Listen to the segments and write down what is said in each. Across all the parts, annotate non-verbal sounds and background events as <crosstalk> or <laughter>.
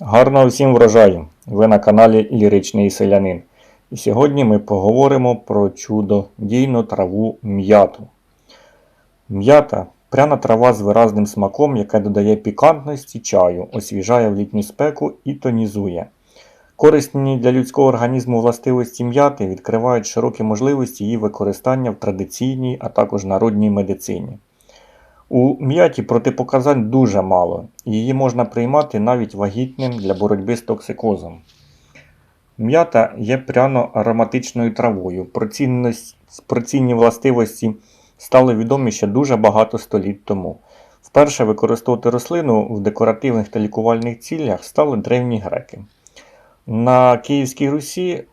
Гарного всім врожаю! Ви на каналі Ліричний Селянин. І сьогодні ми поговоримо про чудодійну траву м'яту. М'ята пряна трава з виразним смаком, яка додає пікантності чаю, освіжає в літню спеку і тонізує. Корисні для людського організму властивості м'яти відкривають широкі можливості її використання в традиційній, а також народній медицині. У м'яті протипоказань дуже мало, її можна приймати навіть вагітним для боротьби з токсикозом. М'ята є пряно-ароматичною травою. Про, цінність, про цінні властивості стали відомі ще дуже багато століть тому. Вперше використовувати рослину в декоративних та лікувальних цілях стали древні греки. На Київській Русі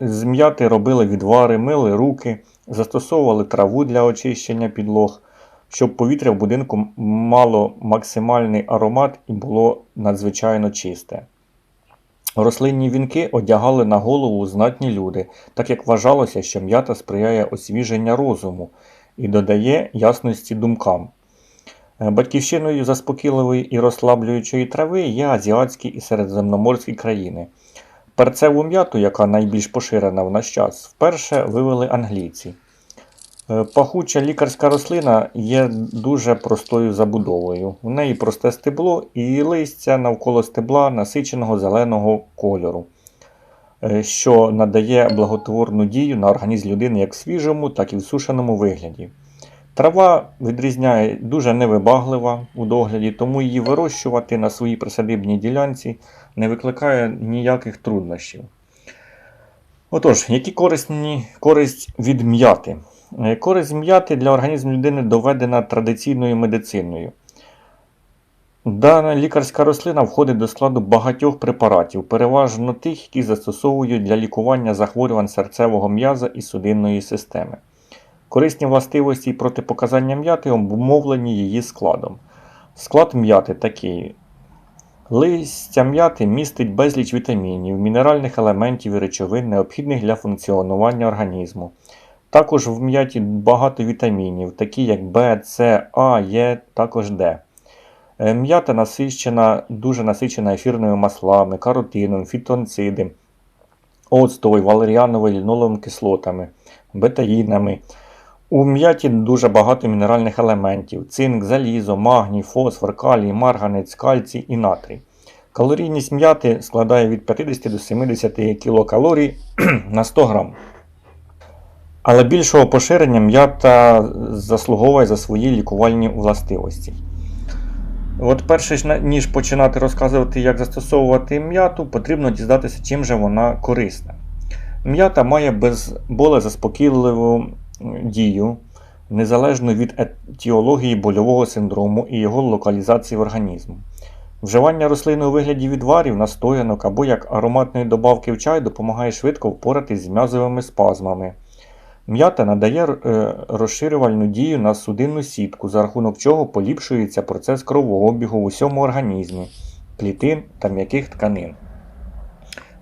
з м'яти робили відвари, мили руки, застосовували траву для очищення підлог щоб повітря в будинку мало максимальний аромат і було надзвичайно чисте. Рослинні вінки одягали на голову знатні люди, так як вважалося, що м'ята сприяє освіження розуму і додає ясності думкам. Е, Батьківщиною заспокійливої і розслаблюючої трави є азіатські і середземноморські країни. Перцеву м'яту, яка найбільш поширена в наш час, вперше вивели англійці. Е, Пахуча лікарська рослина є дуже простою забудовою. В неї просте стебло і листя навколо стебла насиченого зеленого кольору, е, що надає благотворну дію на організм людини як в свіжому, так і в сушеному вигляді. Трава відрізняє дуже невибаглива у догляді, тому її вирощувати на своїй присадибній ділянці не викликає ніяких труднощів. Отож, які корисні користь від м'яти? Е, Користь м'яти для організму людини доведена традиційною медициною. Дана лікарська рослина входить до складу багатьох препаратів, переважно тих, які застосовують для лікування захворювань серцевого м'яза і судинної системи. Корисні властивості і протипоказання м'яти обумовлені її складом. Склад м'яти такий. Листя м'яти містить безліч вітамінів, мінеральних елементів і речовин, необхідних для функціонування організму. Також в м'яті багато вітамінів, такі як В, С, А, Е, також Д. Е, М'ята насичена, дуже насичена ефірними маслами, каротином, фітонциди, оцтовою, валеріановою ліноловими кислотами, бетаїнами. У м'яті дуже багато мінеральних елементів: цинк, залізо, магній, фосфор, калій, марганець, кальцій і натрій. Калорійність м'яти складає від 50 до 70 кілокалорій <clears throat> на 100 грам. Але більшого поширення м'ята заслуговує за свої лікувальні властивості. От перше, ніж починати розказувати, як застосовувати м'яту, потрібно дізнатися, чим же вона корисна. М'ята має безболезаспокійливу дію, незалежно від етіології больового синдрому і його локалізації в організму. Вживання рослини у вигляді відварів, настоянок або як ароматної добавки в чай допомагає швидко впоратись з м'язовими спазмами. М'ята надає е, розширювальну дію на судинну сітку, за рахунок чого поліпшується процес кровообігу в усьому організмі, клітин та м'яких тканин.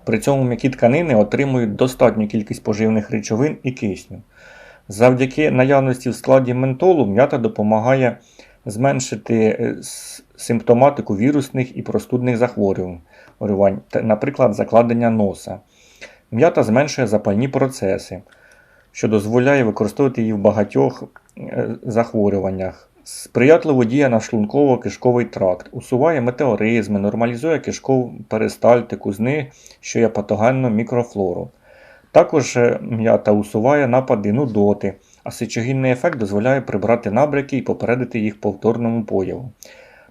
При цьому м'які тканини отримують достатню кількість поживних речовин і кисню. Завдяки наявності в складі ментолу м'ята допомагає зменшити е, симптоматику вірусних і простудних захворювань, наприклад, закладення носа. М'ята зменшує запальні процеси що дозволяє використовувати її в багатьох е, захворюваннях. Сприятливо діє на шлунково-кишковий тракт, усуває метеоризми, нормалізує кишкову перистальтику, знищує патогенну мікрофлору. Також е, м'ята усуває напади нудоти, а сечогінний ефект дозволяє прибрати набряки і попередити їх повторному появу.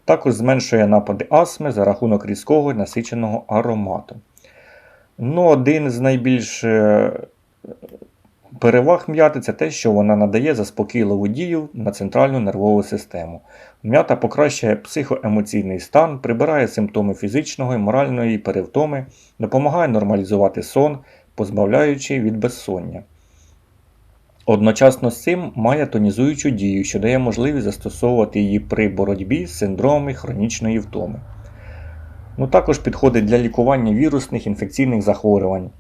Також зменшує напади астми за рахунок різкого насиченого аромату. Ну, один з найбільш е, Переваг м'яти це те, що вона надає заспокійливу дію на центральну нервову систему. М'ята покращує психоемоційний стан, прибирає симптоми фізичного і моральної перевтоми, допомагає нормалізувати сон, позбавляючи від безсоння. Одночасно з цим має тонізуючу дію, що дає можливість застосовувати її при боротьбі з синдромами хронічної втоми. Ну, також підходить для лікування вірусних інфекційних захворювань.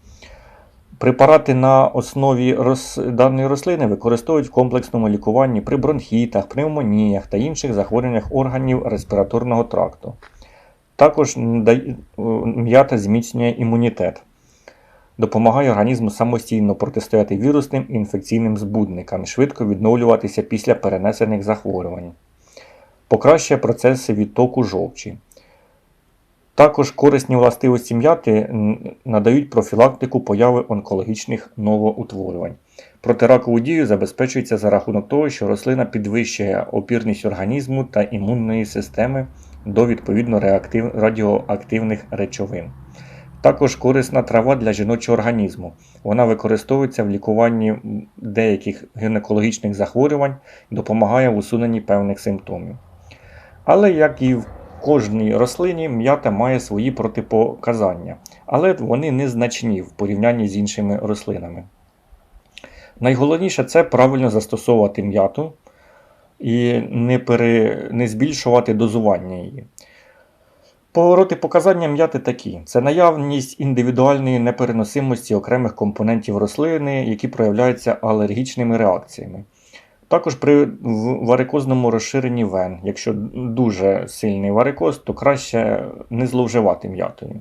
Препарати на основі рос... даної рослини використовують в комплексному лікуванні при бронхітах, пневмоніях та інших захворюваннях органів респіраторного тракту. Також м'ята зміцнює імунітет, допомагає організму самостійно протистояти вірусним і інфекційним збудникам, швидко відновлюватися після перенесених захворювань, покращує процеси відтоку жовчі. Також корисні властивості м'яти надають профілактику появи онкологічних новоутворювань. Протиракову дію забезпечується за рахунок того, що рослина підвищує опірність організму та імунної системи до відповідно реактив... радіоактивних речовин. Також корисна трава для жіночого організму. Вона використовується в лікуванні деяких гінекологічних захворювань, допомагає в усуненні певних симптомів. Але як і в кожній рослині, м'ята має свої протипоказання, але вони незначні в порівнянні з іншими рослинами. Найголовніше це правильно застосовувати м'яту і не, пере... не збільшувати дозування її. Повороти показання м'яти такі: це наявність індивідуальної непереносимості окремих компонентів рослини, які проявляються алергічними реакціями. Також при варикозному розширенні вен, якщо дуже сильний варикоз, то краще не зловживати м'ятою.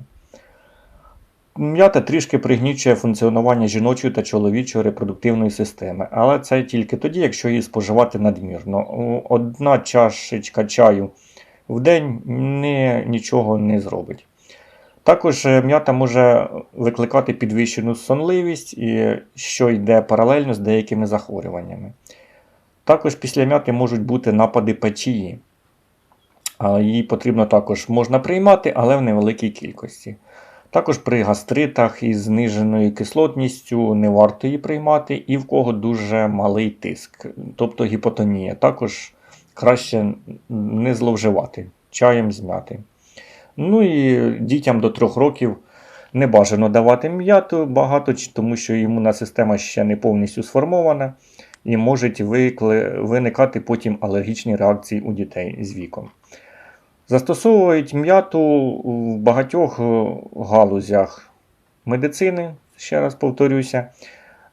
М'ята трішки пригнічує функціонування жіночої та чоловічої репродуктивної системи, але це тільки тоді, якщо її споживати надмірно. Одна чашечка чаю в день не, нічого не зробить. Також е, м'ята може викликати підвищену сонливість, що йде паралельно з деякими захворюваннями. Також після м'яти можуть бути напади печії. Її потрібно також можна приймати, але в невеликій кількості. Також при гастритах із зниженою кислотністю не варто її приймати, і в кого дуже малий тиск, тобто гіпотонія. Також краще не зловживати чаєм з м'яти. Ну і дітям до 3 років не бажано давати м'яту багато, тому що імунна система ще не повністю сформована і можуть викли- виникати потім алергічні реакції у дітей з віком. Застосовують м'яту в багатьох е, галузях медицини, ще раз повторюся,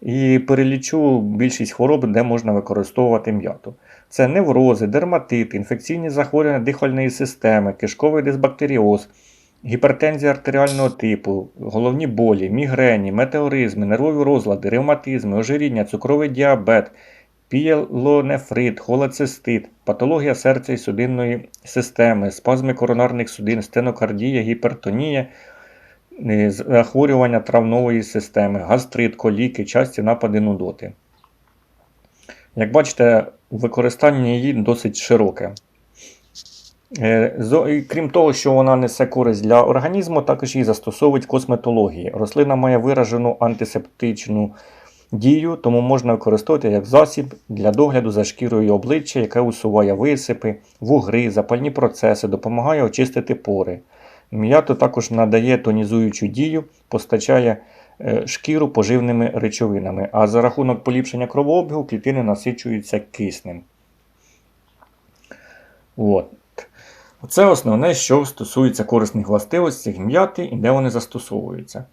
і перелічу більшість хвороб, де можна використовувати м'яту. Це неврози, дерматит, інфекційні захворювання дихальної системи, кишковий дисбактеріоз, гіпертензія артеріального типу, головні болі, мігрені, метеоризми, нервові розлади, ревматизми, ожиріння, цукровий діабет, пієлонефрит, холецистит, патологія серця і судинної системи, спазми коронарних судин, стенокардія, гіпертонія, е, захворювання травнової системи, гастрит, коліки, часті напади нудоти. Як бачите, використання її досить широке. Е, Крім того, що вона несе користь для організму, також її застосовують в косметології. Рослина має виражену антисептичну дію, тому можна використовувати як засіб для догляду за шкірою обличчя, яке усуває висипи, вугри, запальні процеси, допомагає очистити пори. М'ято також надає тонізуючу дію, постачає е, шкіру поживними речовинами, а за рахунок поліпшення кровообігу клітини насичуються киснем. От. Це основне, що стосується корисних властивостей м'яти і де вони застосовуються.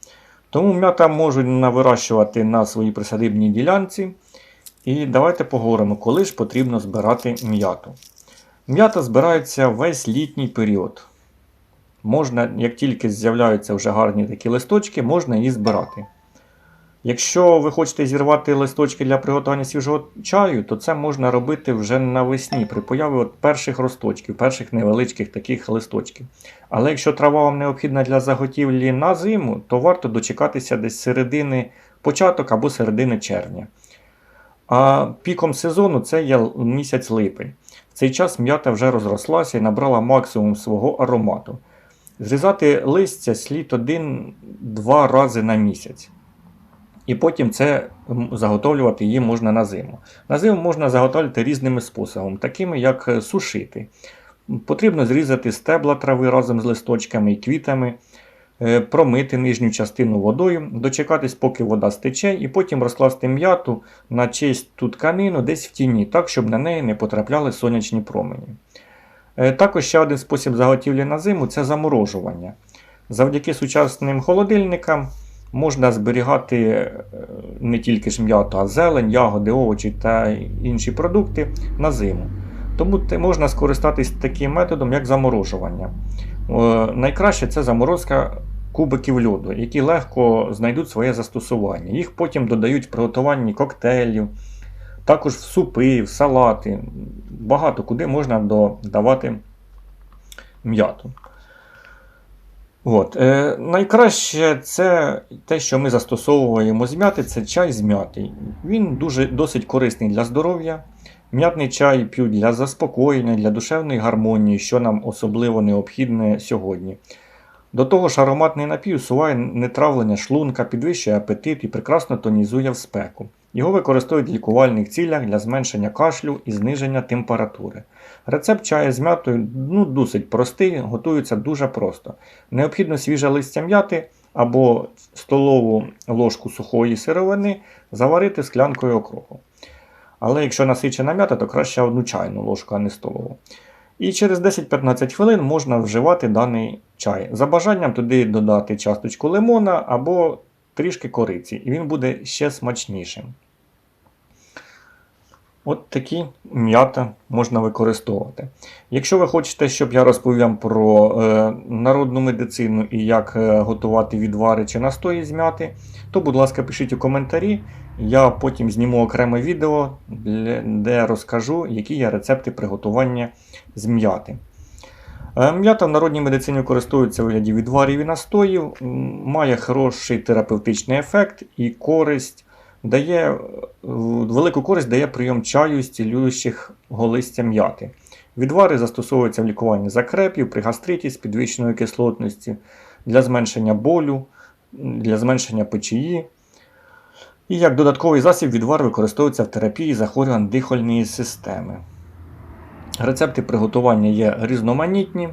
Тому м'ята можуть навирощувати на своїй присадибній ділянці. І давайте поговоримо, коли ж потрібно збирати м'яту. М'ята збирається весь літній період. Можна, як тільки з'являються вже гарні такі листочки, можна її збирати. Якщо ви хочете зірвати листочки для приготування свіжого чаю, то це можна робити вже навесні при появі от перших росточків, перших невеличких таких листочків. Але якщо трава вам необхідна для заготівлі на зиму, то варто дочекатися десь середини початок або середини червня. А піком сезону це є місяць липень. В цей час м'ята вже розрослася і набрала максимум свого аромату. Зрізати листя слід один-два рази на місяць. І потім це заготовлювати її можна на зиму. На зиму можна заготовлювати різними способами, такими як е, сушити. Потрібно зрізати стебла трави разом з листочками і квітами, е, промити нижню частину водою, дочекатись, поки вода стече, і потім розкласти м'яту на чисту тканину десь в тіні, так, щоб на неї не потрапляли сонячні промені. Е, Також ще один спосіб заготівлі на зиму це заморожування. Завдяки сучасним холодильникам можна зберігати е, не тільки ж м'яту, а зелень, ягоди, овочі та інші продукти на зиму. Тому можна скористатись таким методом, як заморожування. Найкраще це заморозка кубиків льоду, які легко знайдуть своє застосування. Їх потім додають в приготуванні коктейлів, також в супи, в салати. Багато куди можна додавати м'яту. От. Е, найкраще це те, що ми застосовуємо з м'яти, це чай з м'яти. Він дуже досить корисний для здоров'я. М'ятний чай п'ють для заспокоєння, для душевної гармонії, що нам особливо необхідне сьогодні. До того ж, ароматний напій усуває нетравлення шлунка, підвищує апетит і прекрасно тонізує в спеку. Його використовують в лікувальних цілях для зменшення кашлю і зниження температури. Рецепт чаю з м'ятою ну, досить простий, готується дуже просто. Необхідно свіже листя м'яти або столову ложку сухої сировини заварити склянкою окропу. Але якщо насичена м'ята, то краще одну чайну ложку, а не столову. І через 10-15 хвилин можна вживати даний чай. За бажанням туди додати часточку лимона або трішки кориці, і він буде ще смачнішим. От такі м'ята можна використовувати. Якщо ви хочете, щоб я розповів про е, народну медицину і як е, готувати відвари чи настої з м'яти, то, будь ласка, пишіть у коментарі. Я потім зніму окреме відео, де розкажу, які є рецепти приготування з м'яти. М'ята в народній медицині використовується у вигляді відварів і настоїв, має хороший терапевтичний ефект і користь. Дає, е, велику користь дає прийом чаю з цілюючих голистя м'яти. Відвари застосовуються в лікуванні закрепів, при гастриті з підвищеною кислотністю, для зменшення болю, для зменшення печії. І як додатковий засіб відвар використовується в терапії захворювань дихальної системи. Рецепти приготування є різноманітні.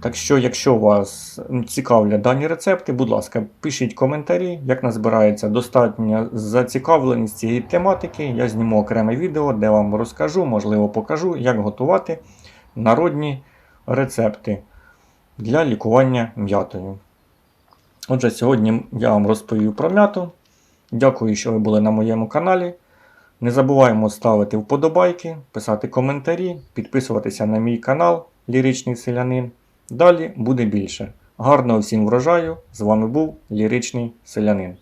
Так що, якщо вас цікавлять дані рецепти, будь ласка, пишіть коментарі, як назбирається достатня зацікавленість цієї тематики. Я зніму окреме відео, де вам розкажу, можливо, покажу, як готувати народні рецепти для лікування м'ятою. Отже, сьогодні я вам розповів про м'яту. Дякую, що ви були на моєму каналі. Не забуваємо ставити вподобайки, писати коментарі, підписуватися на мій канал Ліричний Селянин. Далі буде більше. Гарного всім врожаю! З вами був Ліричний Селянин.